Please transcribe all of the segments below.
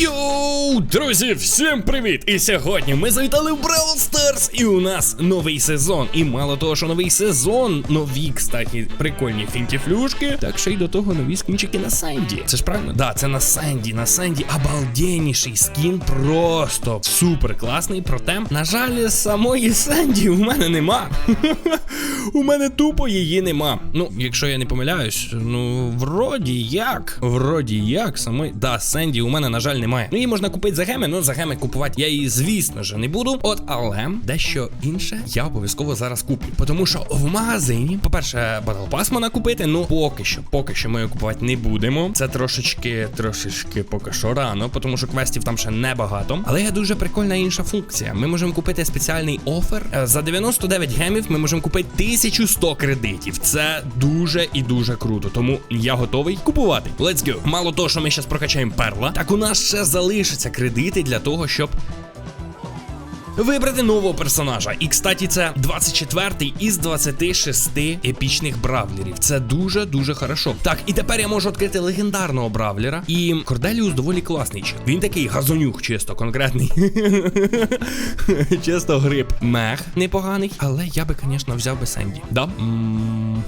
Йоу, друзі, всім привіт! І сьогодні ми завітали в Brawl Stars, і у нас новий сезон. І мало того, що новий сезон, нові, кстати, прикольні фінтіфлюшки. Так ще й до того нові скінчики на Сенді. Це ж правильно? Да, це на Сенді. На Сенді обалденніший скін, просто супер класний. Проте, на жаль, самої Сенді у мене нема. У мене тупо її нема. Ну, якщо я не помиляюсь, ну вроді як. Вроді як самої. Да, Сенді у мене, на жаль, немає. Ну її можна купити за геми, але за геми купувати я її, звісно ж, не буду. От, але дещо інше я обов'язково зараз куплю. Тому що в магазині, по-перше, Pass можна купити. Ну, поки що, поки що ми його купувати не будемо. Це трошечки, трошечки поки що рано, тому що квестів там ще небагато. Але є дуже прикольна інша функція. Ми можемо купити спеціальний офер. Е, За 99 гемів ми можемо купити 1100 кредитів. Це дуже і дуже круто. Тому я готовий купувати. Let's go. Мало того, що ми зараз прокачаємо перла, так у нас ще залишаться кредити для того, щоб. Вибрати нового персонажа. І, кстати, це 24-й із 26 епічних бравлерів. Це дуже-дуже хорошо. Так, і тепер я можу відкрити легендарного бравлера. І Корделіус доволі класний. Він такий газонюк, чисто конкретний. чисто гриб. Мех непоганий, але я би, звісно, взяв би Сенді. Да?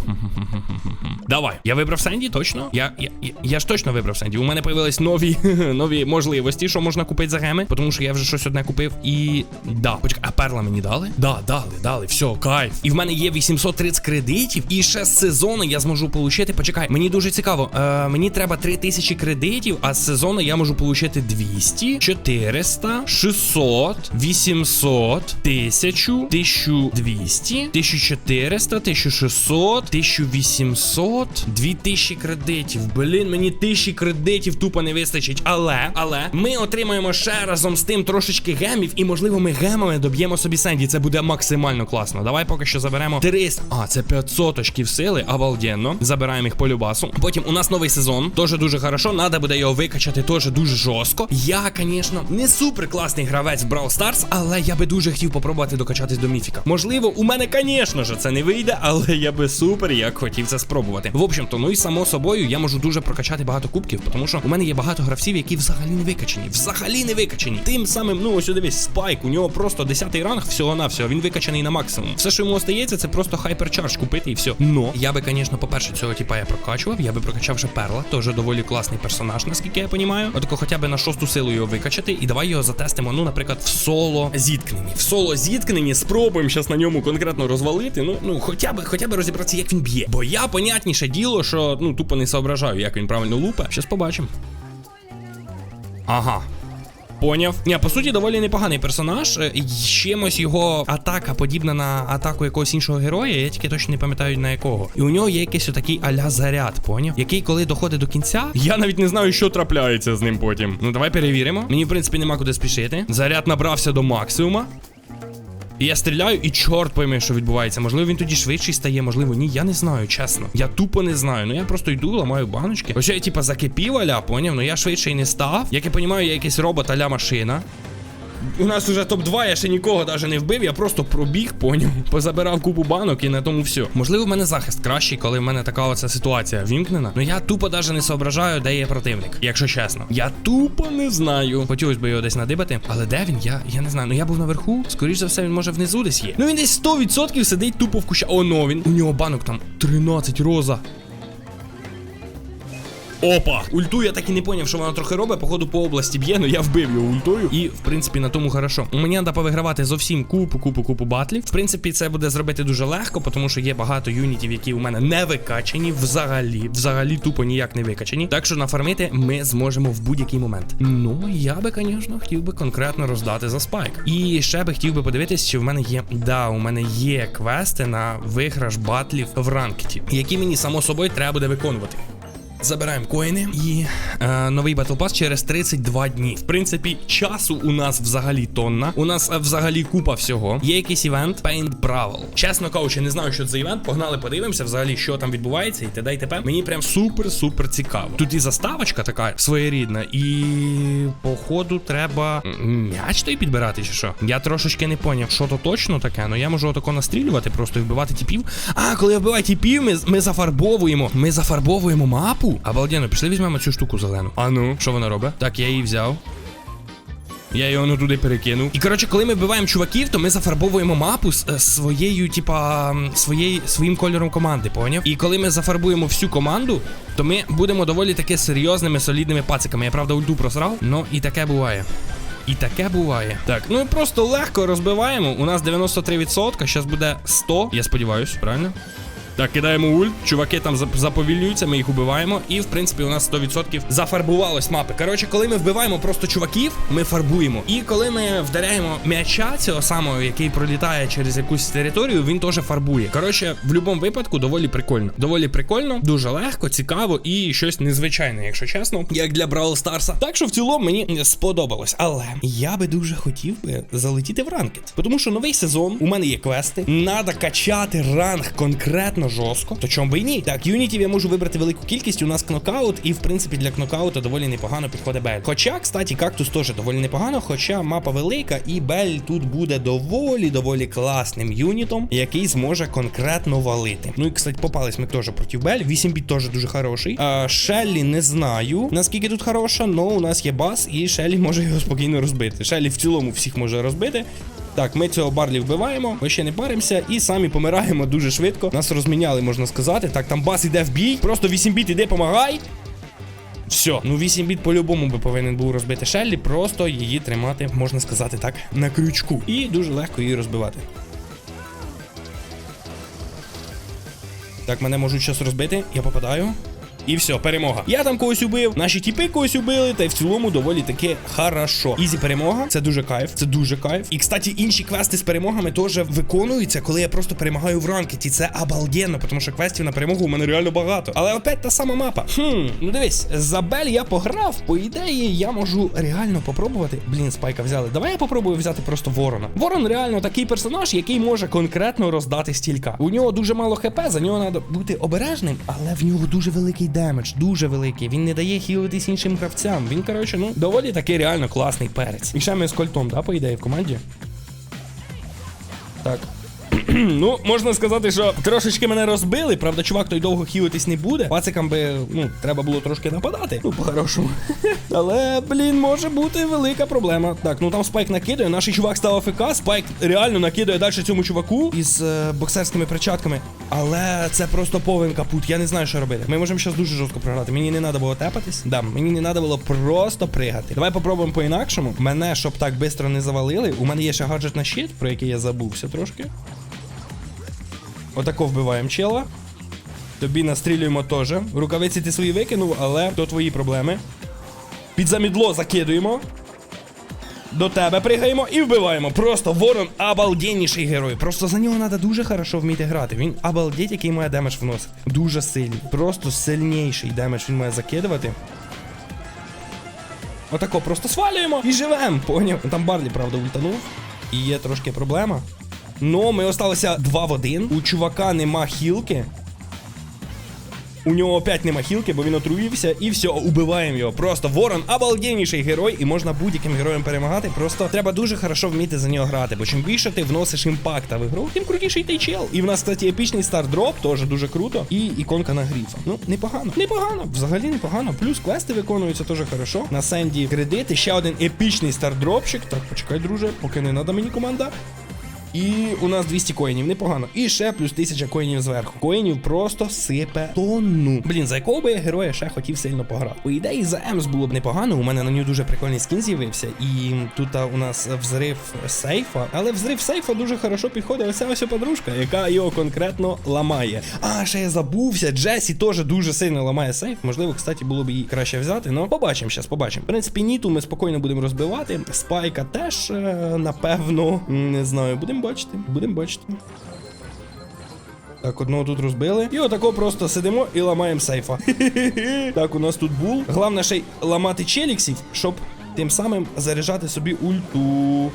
Давай. Я вибрав Сенді, точно? Я, я, я ж точно вибрав Сенді. У мене появились нові, нові можливості, що можна купити за геми, тому що я вже щось одне купив. І. Да, почекай, а перла мені дали? Да, дали, дали, все, кайф. І в мене є 830 кредитів, і ще з сезону я зможу отримати. Почекай, мені дуже цікаво. Е, мені треба 3000 кредитів, а з сезону я можу отримати 200, 400, 600, 800, 1000, 1200, 1400, 1600, 1800, 2000 кредитів. Блін, мені 1000 кредитів тупо не вистачить. Але, але ми отримаємо ще разом з тим трошечки гемів, і можливо ми гемами доб'ємо собі Сенді. Це буде максимально класно. Давай поки що заберемо 300. А, це 500 очків сили, обалденно. Забираємо їх по любасу. Потім у нас новий сезон. Тоже дуже хорошо. Надо буде його викачати теж дуже жорстко. Я, звісно, не супер класний гравець в Brawl Stars, але я би дуже хотів попробувати докачатись до міфіка. Можливо, у мене, звісно ж, це не вийде, але я би супер як хотів це спробувати. В общем-то, ну і само собою я можу дуже прокачати багато кубків, тому що у мене є багато гравців, які взагалі не викачані. Взагалі не викачані. Тим самим, ну ось дивись, спайк. У нього просто 10-й ранг всього на всього. Він викачаний на максимум. Все, що йому остається, це просто хайперчардж купити і все. Но я би, звісно, по-перше, цього типа я прокачував. Я би прокачав ще перла. Теж доволі класний персонаж, наскільки я розумію. Отако хоча б на шосту силу його викачати. І давай його затестимо. Ну, наприклад, в соло зіткненні. В соло зіткненні спробуємо зараз на ньому конкретно розвалити. Ну, ну, хоча б, хоча б розібратися, як він б'є. Бо я понятніше діло, що ну тупо не соображаю, як він правильно лупе. Щас побачимо. Ага. Поняв. Ні, по суті, доволі непоганий персонаж. Е, Чимось його атака подібна на атаку якогось іншого героя. Я тільки точно не пам'ятаю на якого. І у нього є якийсь отакий аля заряд, поняв? Який, коли доходить до кінця, я навіть не знаю, що трапляється з ним потім. Ну давай перевіримо. Мені, в принципі, нема куди спішити. Заряд набрався до максимума. І я стріляю, і чорт пойме, що відбувається. Можливо, він тоді швидший стає, можливо, ні. Я не знаю, чесно. Я тупо не знаю. Ну я просто йду, ламаю баночки. Ось я, типа, закипів аля, поняв? Ну я швидший не став. Як я розумію, я якийсь робот аля машина. У нас уже топ-2, я ще нікого навіть не вбив, я просто пробіг, поняв, позабирав купу банок і на тому все. Можливо, в мене захист кращий, коли в мене така оця ситуація вімкнена. Ну я тупо навіть не соображаю, де є противник, якщо чесно. Я тупо не знаю. Хотілося б його десь надибати, але де він? Я я не знаю. Ну я був наверху. Скоріше за все, він може внизу десь є. Ну він десь 100% сидить тупо в куща. О, ну він. У нього банок там 13 роза. Опа! Ульту я так і не поняв, що вона трохи робить. Походу по області б'є, ну я вбив його ультою. І в принципі на тому хорошо. Мені треба повигравати зовсім купу, купу, купу батлів. В принципі, це буде зробити дуже легко, тому що є багато юнітів, які у мене не викачані взагалі. Взагалі тупо ніяк не викачані. Так що нафармити ми зможемо в будь-який момент. Ну, я би, звісно, хотів би конкретно роздати за спайк. І ще би хотів би подивитись, чи в мене є. Да, у мене є квести на виграш батлів в ранкеті, які мені само собою треба буде виконувати. Забираємо коїни і е, новий Battle Pass через 32 дні. В принципі, часу у нас взагалі тонна. У нас е, взагалі купа всього. Є якийсь івент Paint Brawl. Чесно кажучи, не знаю, що це за івент. Погнали, подивимося взагалі, що там відбувається, і т.д. і т.п. Мені прям супер-супер цікаво. Тут і заставочка така своєрідна, і походу треба м'яч той підбирати, чи що. Я трошечки не поняв, що то точно таке, але я можу отако настрілювати, просто і вбивати тіпів. А, коли я вбиваю тіпів, ми, ми зафарбовуємо. Ми зафарбовуємо мапу. Обалденно, пішли візьмемо цю штуку зелену. А ну, що вона робить? Так, я її взяв. Я його ну туди перекинув. І коротше, коли ми вбиваємо чуваків, то ми зафарбовуємо мапу з е, своєю, типа, м, своєю, своїм кольором команди, поняв? І коли ми зафарбуємо всю команду, то ми будемо доволі таки серйозними, солідними пациками. Я правда ульту просрав, ну і таке буває. І таке буває. Так, ну і просто легко розбиваємо. У нас 93%, зараз буде 100, я сподіваюся, правильно? Так, кидаємо ульт, чуваки там зап- заповільнюються, ми їх убиваємо, і в принципі у нас 100% зафарбувалось мапи. Коротше, коли ми вбиваємо просто чуваків, ми фарбуємо. І коли ми вдаряємо м'яча цього самого, який пролітає через якусь територію, він теж фарбує. Коротше, в будь-якому випадку доволі прикольно. Доволі прикольно, дуже легко, цікаво і щось незвичайне, якщо чесно, як для Бравл Старса. Так що в цілому мені сподобалось. Але я би дуже хотів би залетіти в ранкет. Тому що новий сезон, у мене є квести, надо качати ранг конкретно жорстко. То чому би і ні? Так, юнітів я можу вибрати велику кількість. У нас кнокаут, і в принципі для кнокаута доволі непогано підходить Бель. Хоча, кстати, кактус теж доволі непогано, хоча мапа велика, і Бель тут буде доволі доволі класним юнітом, який зможе конкретно валити. Ну і кстати, попались ми теж проти Бель. 8 біт теж дуже хороший. А Шеллі не знаю наскільки тут хороша, але у нас є бас, і Шеллі може його спокійно розбити. Шеллі в цілому всіх може розбити. Так, ми цього Барлі вбиваємо, ми ще не паримося і самі помираємо дуже швидко. Нас розміняли, можна сказати. Так, там бас іде в бій. Просто 8 біт іде, помагай. Все, ну 8 біт по-любому би повинен був розбити Шеллі, просто її тримати, можна сказати так, на крючку. І дуже легко її розбивати. Так, мене можуть щас розбити, я попадаю. І все, перемога. Я там когось убив, наші тіпи когось убили, та й в цілому доволі таки хорошо. Ізі перемога, це дуже кайф, це дуже кайф. І кстати, інші квести з перемогами теж виконуються, коли я просто перемагаю в ранкеті. Це обалденно, тому що квестів на перемогу у мене реально багато. Але опять та сама мапа. Хм, ну дивись, за Бель я пограв. По ідеї, я можу реально попробувати. Блін, спайка взяли. Давай я попробую взяти просто ворона. Ворон реально такий персонаж, який може конкретно роздати стілька. У нього дуже мало хп, за нього треба бути обережним, але в нього дуже великий демедж, дуже великий. Він не дає хілитись іншим гравцям. Він, коротше, ну, доволі такий реально класний перець. І ще ми з кольтом, да, по ідеї, в команді. Так. Ну, можна сказати, що трошечки мене розбили. Правда, чувак той довго хілитись не буде. Пацикам би, ну, треба було трошки нападати. Ну, по-хорошому. Але, блін, може бути велика проблема. Так, ну там спайк накидає. Наш чувак став АФК. Спайк реально накидає далі цьому чуваку із е, боксерськими перчатками. Але це просто повен капут. Я не знаю, що робити. Ми можемо зараз дуже жорстко програти. Мені не треба було тепатись. Да, мені не треба було просто пригати. Давай попробуємо по-інакшому. Мене, щоб так швидко не завалили. У мене є ще гаджет на щит, про який я забувся трошки. Отако вбиваємо чела. Тобі настрілюємо теж. Рукавиці ти свої викинув, але то твої проблеми. Під замідло закидуємо. До тебе пригаємо і вбиваємо. Просто ворон обалденніший герой. Просто за нього треба дуже хорошо вміти грати. Він обалдеть, який має демедж вносить. Дуже сильний. Просто сильніший демедж він має закидувати. Отако просто свалюємо і живемо. Поняв? Там Барлі, правда, ультанув. І є трошки проблема. Ну, ми осталися 2 в 1. У чувака нема хілки. У нього опять нема хілки, бо він отруївся, і все, убиваємо його. Просто Ворон обалденніший герой, і можна будь-яким героєм перемагати. Просто треба дуже хорошо вміти за нього грати. Бо чим більше ти вносиш імпакта в ігру, тим крутіший той чел. І в нас, кстати, епічний стардроп, теж дуже круто. І іконка на гріфа. Ну, непогано. Непогано, взагалі непогано. Плюс квести виконуються теж хорошо. На Сенді кредити. Ще один епічний стардропчик. Так, почекай, друже, поки не треба мені команда. І у нас 200 коїнів, непогано. І ще плюс 1000 коїнів зверху. Коїнів просто сипе тонну. Блін, за якого би я героя ще хотів сильно пограти. По ідеї, за Емс було б непогано. У мене на нього дуже прикольний скін з'явився. І тут у нас взрив сейфа. Але взрив сейфа дуже хорошо підходить. Оця ось подружка, яка його конкретно ламає. А, ще я забувся. Джесі теж дуже сильно ламає сейф. Можливо, кстати, було б її краще взяти. Ну, побачимо зараз, побачимо. В принципі, Ніту ми спокійно будемо розбивати. Спайка теж, е, напевно, не знаю, будемо бачити. Будемо бачити. Так, одного тут розбили. І отако просто сидимо і ламаємо сейфа. так, у нас тут бул. Головне ще й ламати челіксів, щоб тим самим заряджати собі ульту.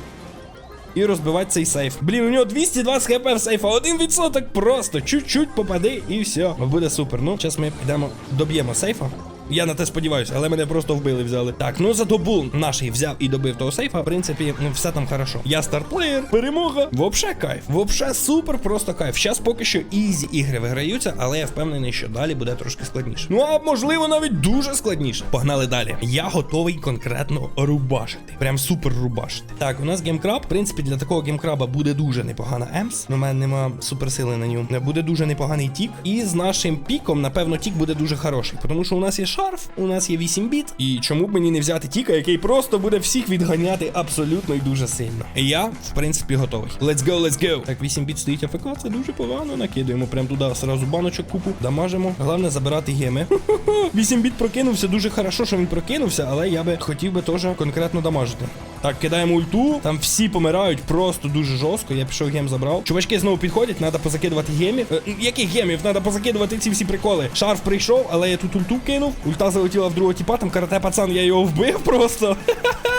І розбивати цей сейф. Блін, у нього 220 хп в сейфа, 1% просто. Чуть-чуть попади і все. Буде супер. Ну, зараз ми підемо, доб'ємо сейфа. Я на те сподіваюся, але мене просто вбили, взяли. Так, ну зато бул наш взяв і добив того сейфа. В принципі, ну все там хорошо. Я старплеєр, перемога. Вообще кайф. Вообще супер, просто кайф. Зараз поки що ізі ігри виграються, але я впевнений, що далі буде трошки складніше. Ну а можливо навіть дуже складніше. Погнали далі. Я готовий конкретно рубашити. Прям супер рубашити. Так, у нас геймкраб. В принципі, для такого геймкраба буде дуже непогана емс. У мене нема суперсили на ньому. Буде дуже непоганий тік. І з нашим піком, напевно, тік буде дуже хороший. Тому що у нас є шарф, у нас є 8 біт. І чому б мені не взяти тіка, який просто буде всіх відганяти абсолютно і дуже сильно. І я, в принципі, готовий. Let's go, let's go. Так, 8 біт стоїть АФК, це дуже погано. Накидаємо прям туди сразу баночок купу. Дамажимо. Головне забирати геми. 8 біт прокинувся, дуже хорошо, що він прокинувся, але я би хотів би теж конкретно дамажити. Так, кидаємо ульту, там всі помирають просто дуже жорстко. Я пішов гем забрав. Чувачки знову підходять, треба позакидувати гемів. Е, яких гемів? Треба позакидувати ці всі приколи. Шарф прийшов, але я тут ульту кинув. Ульта залетіла в другого тіпа, там карате пацан, я його вбив просто.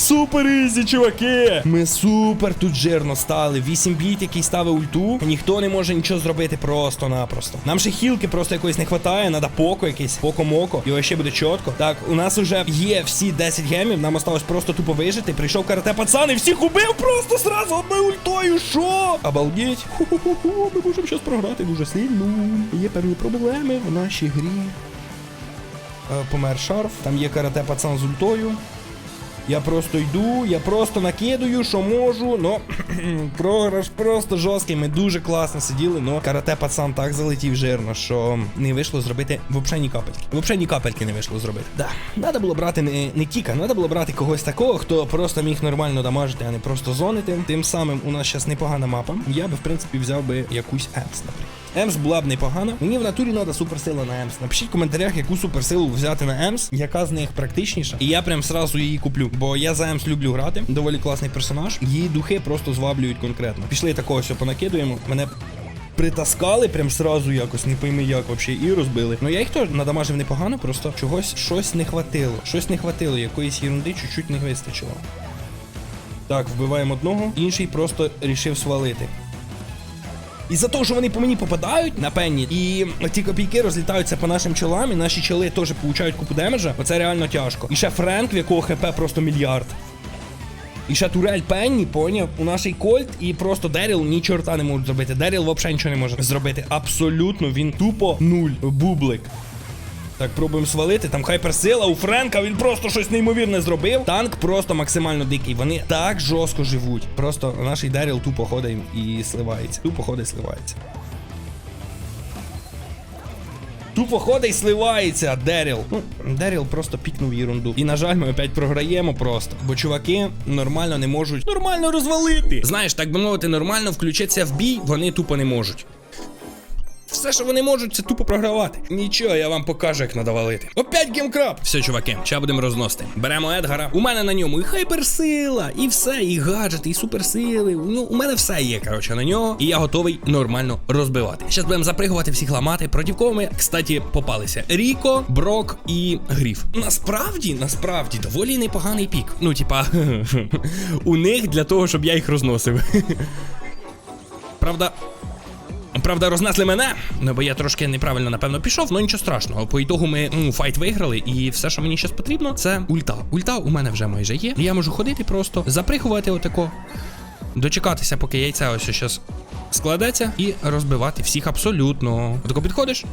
Супер ізі, чуваки! Ми супер тут жирно стали. 8 біт, який ставив ульту. Ніхто не може нічого зробити просто-напросто. Нам ще хілки просто якоїсь не вистачає, треба поко якийсь, поко-моко. І ще буде чітко. Так, у нас вже є всі 10 гемів, нам осталось просто тупо вижити. Прийшов карате пацан і всіх убив просто сразу одною ультою. Що? Обалдеть. Ху-ху-ху-ху, ми можемо щас програти дуже сильно. Є певні проблеми в нашій грі. Е, Помер шарф, там є карате пацан з ультою. Я просто йду, я просто накидую, що можу, но програш просто жорсткий. Ми дуже класно сиділи, но карате пацан так залетів жирно, що не вийшло зробити взагалі ні капельки. Взагалі ні капельки не вийшло зробити. Да. Надо було брати не, не тіка, треба було брати когось такого, хто просто міг нормально дамажити, а не просто зонити. Тим самим у нас зараз непогана мапа. Я би, в принципі, взяв би якусь Емс, наприклад. Емс була б непогана. Мені в натурі треба суперсила на Емс. Напишіть в коментарях, яку суперсилу взяти на Емс, яка з них практичніша. І я прям сразу її куплю. Бо я за Емс люблю грати. Доволі класний персонаж. Її духи просто зваблюють конкретно. Пішли такого, що понакидуємо. Мене. Притаскали прям сразу якось, не пойми як вообще, і розбили. Ну я їх теж надамажив непогано, просто чогось щось не хватило. Щось не хватило, якоїсь ерунди чуть-чуть не вистачило. Так, вбиваємо одного, інший просто рішив свалити. І за те, що вони по мені попадають на пенні, і ті копійки розлітаються по нашим чолам, і наші чоли теж получають купу демеджа, оце реально тяжко. І ще Френк, в якого хп просто мільярд. І ще турель Пенні, поняв, у нашій Кольт і просто Деріл ні чорта не можуть зробити. Деріл взагалі нічого не може зробити. Абсолютно, він тупо нуль. Бублик. Так, пробуємо свалити. Там хайперсила у Френка, він просто щось неймовірне зробив. Танк просто максимально дикий. Вони так жорстко живуть. Просто наш Деріл тупо ходить і сливається. Тупо ходить і сливається. Тупо ходить і сливається, Деріл. Ну, Деріл просто пікнув ерунду. І, на жаль, ми опять програємо просто. Бо чуваки нормально не можуть нормально розвалити. Знаєш, так би мовити, нормально включитися в бій, вони тупо не можуть. Все, що вони можуть, це тупо програвати. Нічого, я вам покажу, як надо валити. Опять геймкраб. Все, чуваки, зараз будемо розносити. Беремо Едгара. У мене на ньому і хайперсила, і все, і гаджети, і суперсили. Ну, у мене все є, коротше, на нього. І я готовий нормально розбивати. Зараз будемо запригувати всіх ламати. Проти кого ми, кстати, попалися. Ріко, Брок і Гріф. Насправді, насправді, доволі непоганий пік. Ну, типа, у них для того, щоб я їх розносив. Правда. Правда, рознесли мене, ну бо я трошки неправильно, напевно, пішов, але нічого страшного. По ітогу ми ну, файт виграли, і все, що мені зараз потрібно, це ульта. Ульта у мене вже майже є. Я можу ходити просто, заприхувати отако, дочекатися, поки яйце ось зараз складеться, і розбивати всіх абсолютно. Отако підходиш.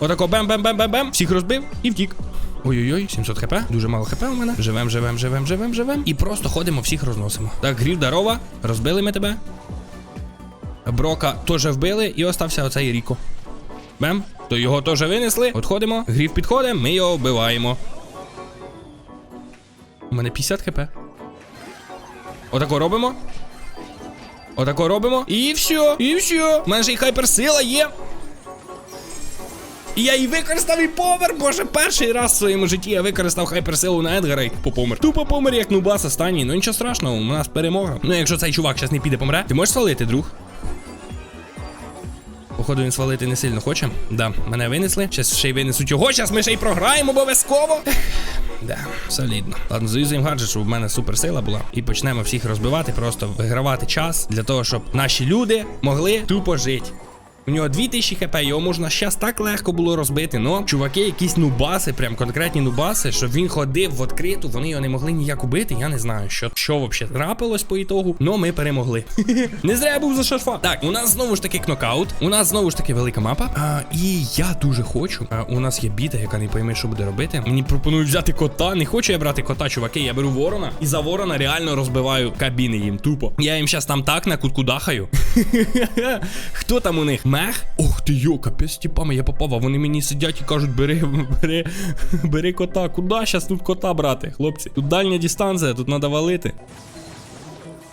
Отако бем-бем-бем-бем-бем, всіх розбив і втік. Ой-ой-ой, 700 хп, дуже мало хп у мене. Живем, живем, живем, живем, живем. І просто ходимо, всіх розносимо. Так, грів, здорова, розбили ми тебе. Брока теж вбили і остався оцей Ріко. Бем, то його теж винесли. Отходимо, гріф підходить, ми його вбиваємо. У мене 50 хп. Отако робимо. Отако робимо. І все. І все. У мене ж і хайперсила є. І я її використав і помер, боже, перший раз в своєму житті я використав хайперсилу на Едгара і тупо помер. Тупо помер, як нубас останній. Ну нічого страшного, у нас перемога. Ну якщо цей чувак зараз не піде помре, ти можеш свалити, друг? Походу він свалити не сильно хоче. Да, мене винесли. Щас ще й винесуть його. Щас ми ще й програємо обов'язково. Да, солідно. Ладно, заюзуємо гаджет, щоб в мене суперсила була. І почнемо всіх розбивати, просто вигравати час для того, щоб наші люди могли тупо жити. У нього 2000 хп, його можна щас так легко було розбити. Но чуваки, якісь нубаси, прям конкретні нубаси, щоб він ходив в відкриту, вони його не могли ніяк убити. Я не знаю, що що взагалі трапилось по ітогу. Но ми перемогли. не зря я був за шарфа. Так, у нас знову ж таки кнокаут. У нас знову ж таки велика мапа. А, і я дуже хочу. А, у нас є біта, яка не пойме, що буде робити. Мені пропонують взяти кота. Не хочу я брати кота, чуваки. Я беру ворона. І за ворона реально розбиваю кабіни їм. Тупо. Я їм щас там так на кутку дахаю. Хто там у них? Мех? Ох ти йо, капець тіпами, я попав, а вони мені сидять і кажуть, бери, бери, бери кота. Куда щас тут кота брати, хлопці? Тут дальня дистанція, тут треба валити.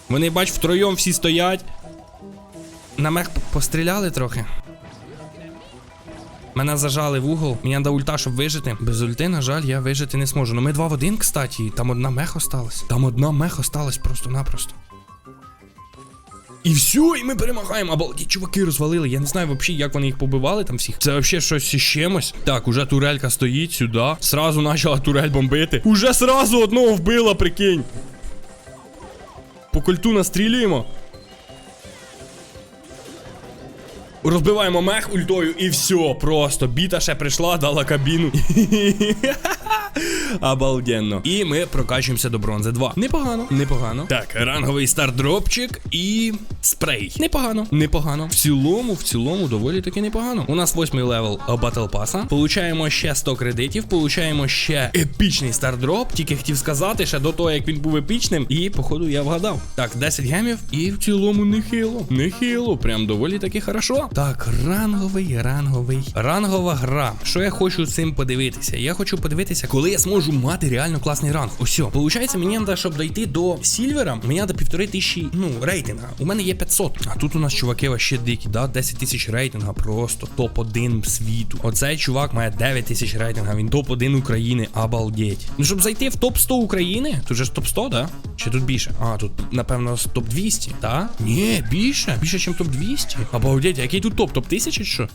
Вони, бач, втроєм всі стоять. На мех постріляли трохи. Мене зажали в угол. Мені треба ульта, щоб вижити. Без ульти, на жаль, я вижити не зможу. Ну ми два в один, кстати. Там одна мех осталась. Там одна мех осталась просто-напросто. І все, і ми перемагаємо. Обалдеть, чуваки розвалили. Я не знаю взагалі, як вони їх побивали там всіх. Це взагалі щось із чимось. Так, уже турелька стоїть сюди. Сразу почала турель бомбити. Уже сразу одного вбила, прикинь. По культу настрілюємо. Розбиваємо мех ультою і все, просто біта ще прийшла, дала кабіну. Обалденно. І ми прокачуємося до бронзи 2. Непогано, непогано. Так, ранговий стардропчик і спрей. Непогано, непогано. В цілому, в цілому, доволі таки непогано. У нас восьмий левел батл паса. Получаємо ще 100 кредитів, получаємо ще епічний стардроп. Тільки хотів сказати, ще до того, як він був епічним. І, походу, я вгадав. Так, 10 гемів, і в цілому нехило. Нехило. Прям доволі таки хорошо. Так, ранговий, ранговий. Рангова гра. Що я хочу цим подивитися? Я хочу подивитися, коли я зможу мати реально класний ранг. Ось. Получається, мені треба, щоб дойти до Сільвера, мені треба півтори тисячі, ну, рейтинга. У мене є 500. А тут у нас чуваки вообще дикі, да? 10 тисяч рейтинга, просто топ-1 світу. Оцей чувак має 9 тисяч рейтинга, він топ-1 України, обалдеть. Ну, щоб зайти в топ-100 України, тут же ж топ-100, да? Чи тут більше? А, тут, напевно, топ-200, да? Ні, більше. Більше, ніж топ-200. Обалдеть, який тут топ? Топ-1000 чи що?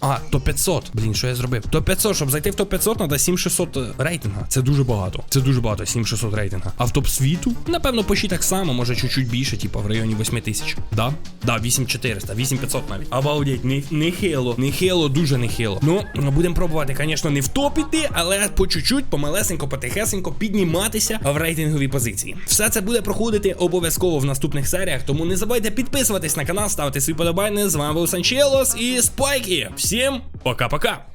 А, топ 500. Блін, що я зробив? Топ 500, щоб зайти в топ 500, треба 7600 рейтинга. Це дуже багато. Це дуже багато, 7600 рейтинга. А в топ світу? Напевно, почти так само, може чуть-чуть більше, типу в районі 8000. Да? Да, 8400, 8500 навіть. Обалдеть, не, не хило, не хило, дуже не хило. Ну, будемо пробувати, звісно, не в топ іти, але по чуть-чуть, помалесенько, потихесенько підніматися в рейтинговій позиції. Все це буде проходити обов'язково в наступних серіях, тому не забувайте підписуватись на канал, ставити свої подобайни. З вами був Санчелос і Спайкі. Всім пока-пока.